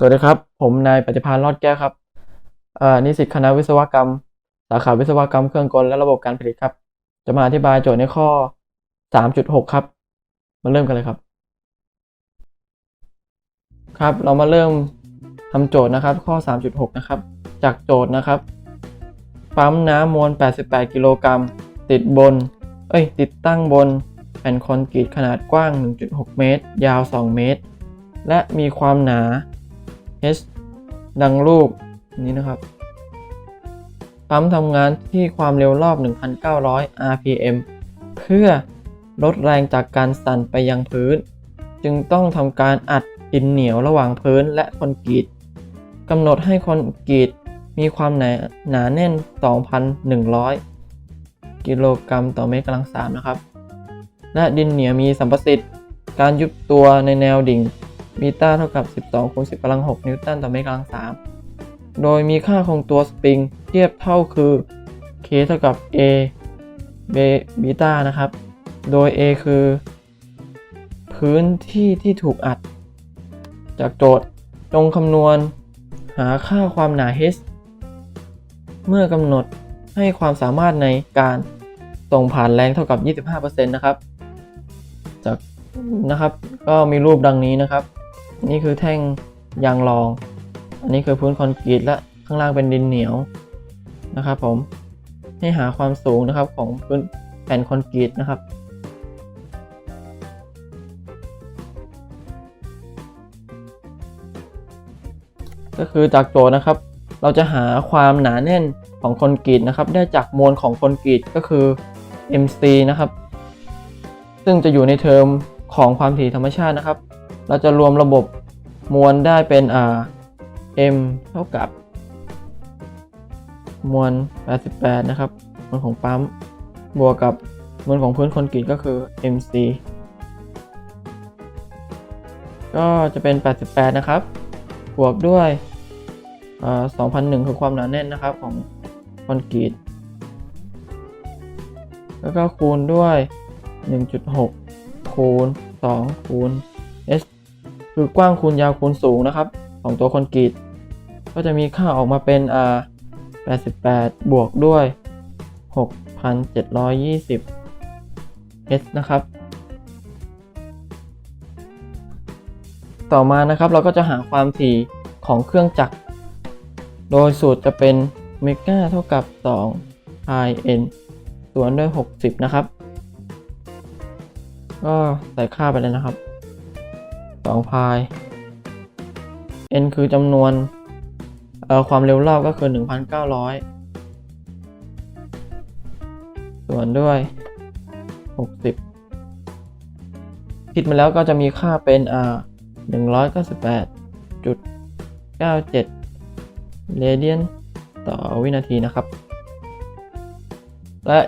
สวัสดีครับ ผมนายปฏิภาณรอดแก้วครับอ่อนิสิตคณะวิศวกรรม สาขาวิศวกรรมเครื่องกลและระบบการผลิตครับ จะมาอธิบายโจทย์ในข้อ 3.6 ครับ มาเริ่มกันเลยครับ ครับ เรามาเริ่มทำโจทย์นะครับ ข้อ 3.6 นะครับ จากโจทย์นะครับ ปั๊มน้ำมวล 88 กิโลกรัม ติดบน เอ้ย ติดตั้งบน แผ่นคอนกรีตขนาดกว้าง 1.6 เมตร ยาว 2 เมตร และมีความหนา h ดังรูปนี้นะครับปั๊มทำงานที่ความเร็วรอบ 1,900 rpm เพื่อลดแรงจากการสั่นไปยังพื้น จึงต้องทำการอัดดินเหนียวระหว่างพื้นและคอนกรีตกำหนดให้คอนกรีตมีความหนาหนาแน่น 2,100 กิโลกรัมต่อเมตรกำลังสามนะครับ และดินเหนียวมีสัมประสิทธิ์ การยุบตัวในแนวดิ่ง บีต้าเท่ากับ 12คูณ10กำลัง 6 นิวตันต่อเมตรกำลัง 3 โดยมีค่าคงตัวสปริงเทียบเท่าคือ k เท่ากับ a เบบีต้านะครับ โดย a คือ พื้นที่ที่ถูกอัด จากโจทย์จงคำนวณหาค่าความหนา h เมื่อกำหนดให้ความสามารถในการส่งผ่านแรงเท่ากับ 25%นะครับจากนะครับ ก็มีรูปดังนี้นะครับ นี่คือแท่งยางรอง อันนี้คือพื้นคอนกรีตและข้างล่างเป็นดินเหนียวนะครับผมให้หาความสูงนะครับของพื้นแผ่นคอนกรีตนะครับ ก็คือจากโจทย์นะครับ เราจะหาความหนาแน่นของคอนกรีตนะครับ ได้จากมวลของคอนกรีตก็คือ mc นะครับ ซึ่งจะอยู่ในเทอมของความถี่ธรรมชาตินะครับ เราจะรวมระบบมวลได้เป็นอ่า m เท่ากับ มวล 88 นะครับ มวลของปั๊ม บวกกับมวลของพื้นคอนกรีตก็คือ mc ก็จะเป็น 88 นะครับ บวกด้วย2001 คือความหนาแน่นนะครับของคอนกรีต แล้วก็คูณด้วย 1.6 คูณ 2 คูณ s คือกว้างคูณยาวคูณสูงนะครับ ของตัวคอนกรีตก็จะมีค่าออกมาเป็นอ่า88 บวกด้วย 6,720 s นะครับ ต่อมานะครับเราก็จะหาความถี่ของเครื่องจักร โดยสูตรจะเป็นเมกาเท่ากับ 2 pi n ส่วนด้วย 60 นะครับ ก็ใส่ค่าไปเลยนะครับ 2 pi n คือจำนวนเอ่อความเร็วรอบก็คือ 1,900 ส่วนด้วย 60คิดมาแล้วก็จะมีค่าเป็นอ่า198.97เรเดียนต่อวินาทีนะครับ และ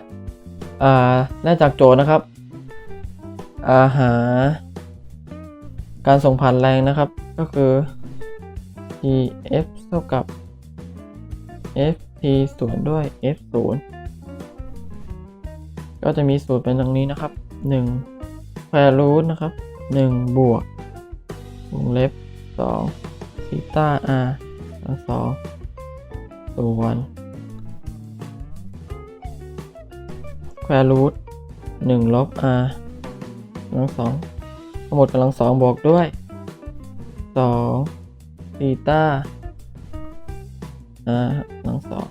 อ่าและจากโจทย์นะครับ อาหา การส่งผ่านแรงนะครับ ก็คือ Tf เท่ากับ Ft ส่วนด้วย F0 ก็จะมีสูตรเป็นดังนี้นะครับ1แควรูทนะครับ 1 บวกวงเล็บ2ซีต้า r ทั้งสองส่วนแควรูท1ลบ r ทั้งสอง ทั้งหมดกำลังสองบวกด้วย2ซีต้า r ทั้งสอง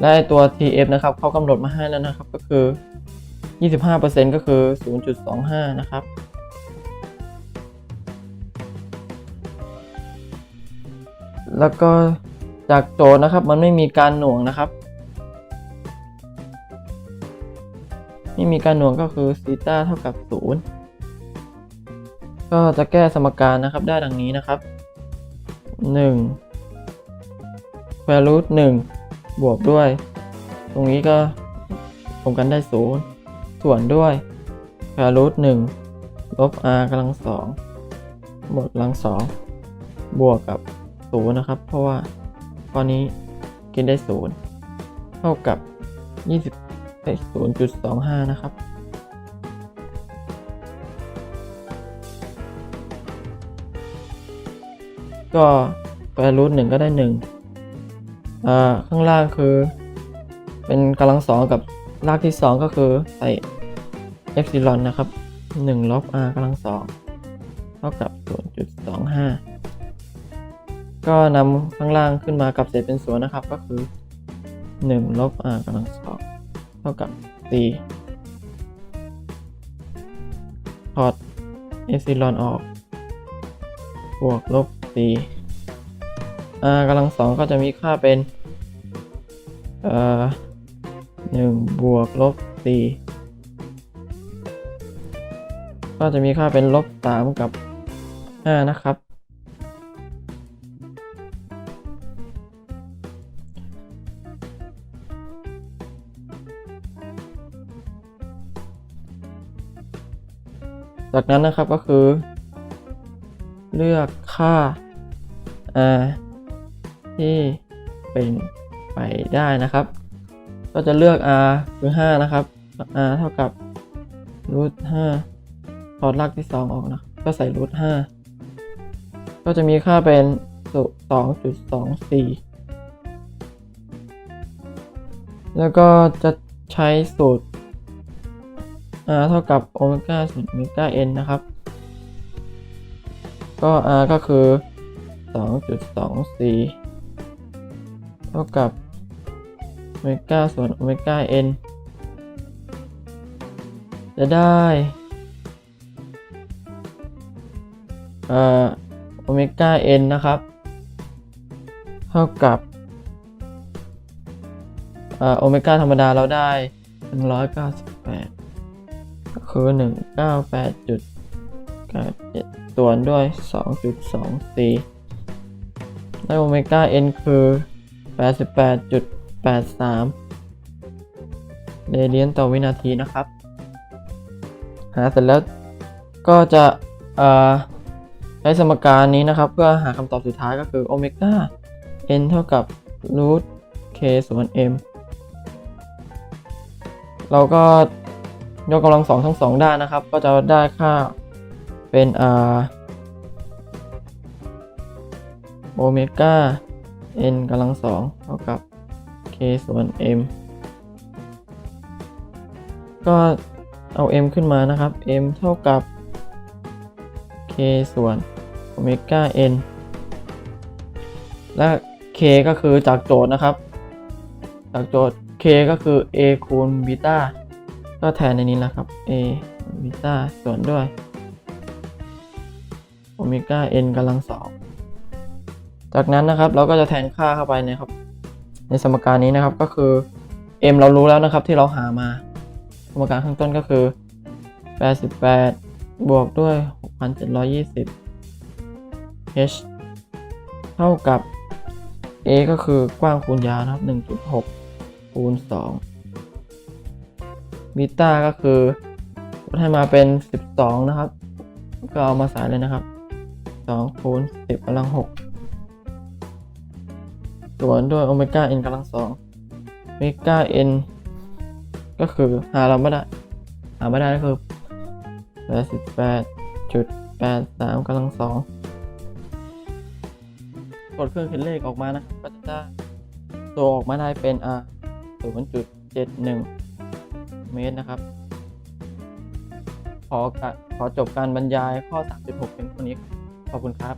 และไอ้ตัว tf นะครับเขากำหนดมาให้แล้วนะครับก็คือ 25%ก็คือ 0.25 นะครับ แล้วก็จากโจทย์นะครับมันไม่มีการหน่วงนะครับ ไม่มีการหน่วงก็คือซีต้าเท่ากับ 0 ก็จะแก้สมการนะครับได้ดังนี้นะครับ 1 square root 1บวกด้วย ตรงนี้ก็รวมกันได้ 0 ส่วนด้วย square root 1ลบ r กำลังสองบวกกำลังสองบวกกับ 0 นะครับ เพราะว่าข้อนี้กินได้ 0 เท่ากับ x 0.25 นะครับ ก็แปรรูทหนึ่งก็ได้1อ่าข้างล่างคือ เป็นกำลังสองกับรากที่ 2 ก็คือใส่เอ็กซิลอนนะครับ1ลบ r กำลังสองเท่ากับ 0.25 ก็นำข้างล่างขึ้นมากับเศษเป็นส่วนนะครับ ก็คือ1ลบ r กำลังสอง ท่ากับสี่ถอดเอซิลอนออก บวกลบสี่ r กำลังสองก็จะมีค่าเป็น เอ่อหนึ่งบวกลบสี่ก็จะมีค่าเป็นลบสามกับห้านะครับ จากนั้นนะครับก็คือ เลือกค่า r ที่เป็นไปได้นะครับ ก็จะเลือก r คือ 5 นะครับ r เท่ากับรูท5ถอดรากที่ 2 ออกนะ ก็ใส่รูท5ก็จะมีค่าเป็น 2.24 แล้วก็จะใช้สูตร r เท่ากับโอเมก้าส่วนโอเมก้า n นะครับ ก็ r ก็คือ 2.24 เท่ากับโอเมก้าส่วนโอเมก้า n จะได้อ่อโอเมก้า n นะครับ เท่ากับอ่อโอเมก้าธรรมดาเราได้ 198ก็ คือ 198.97 ส่วนด้วย 2.24ได้โอเมก้า n คือ 88.83 เรเดียนต่อวินาทีนะครับ หาเสร็จแล้วก็จะใช้สมการนี้นะครับ เพื่อหาคำตอบสุดท้ายก็คือโอเมก้า n เท่ากับรูท k ส่วน m เราก็ ยกกำลังสองทั้งสองด้านนะครับ ก็จะได้ค่าเป็นอ่าโอเมก้า n กำลังสองเท่ากับ k ส่วน m ก็เอา m ขึ้นมานะครับ m เท่ากับ k ส่วนโอเมก้า n และ k ก็คือจากโจทย์นะครับ จากโจทย์ k ก็คือ a คูณบีตา ก็แทนในนี้แหละครับ a บีต้าส่วนด้วยโอเมก้า n กำลังสองจากนั้นนะครับเราก็จะแทนค่าเข้าไปนะครับ ในสมการนี้นะครับก็คือ m เรารู้แล้วนะครับที่เราหามา สมการข้างต้นก็คือ 88 บวกด้วย 6,720 h เท่ากับ a ก็คือกว้างคูณยาวนะครับ 1.6 คูณ 2 บีต้าก็คือลดให้มาเป็น 12 นะครับ ก็เอามาใส่เลยนะครับ2คูณ10กำลัง6ส่วนด้วยโอเมก้า n กำลัง2โอเมก้า n ก็คือหาเราไม่ได้ หาไม่ได้ก็คือ88.83กำลัง2กดเครื่องคิดเลขออกมานะก็จะได้ตัวออกมาได้เป็นอ่า0.71 เมตรนะครับ ขอขอจบการบรรยายข้อ 3.6เพียงเท่านี้ขอบคุณครับ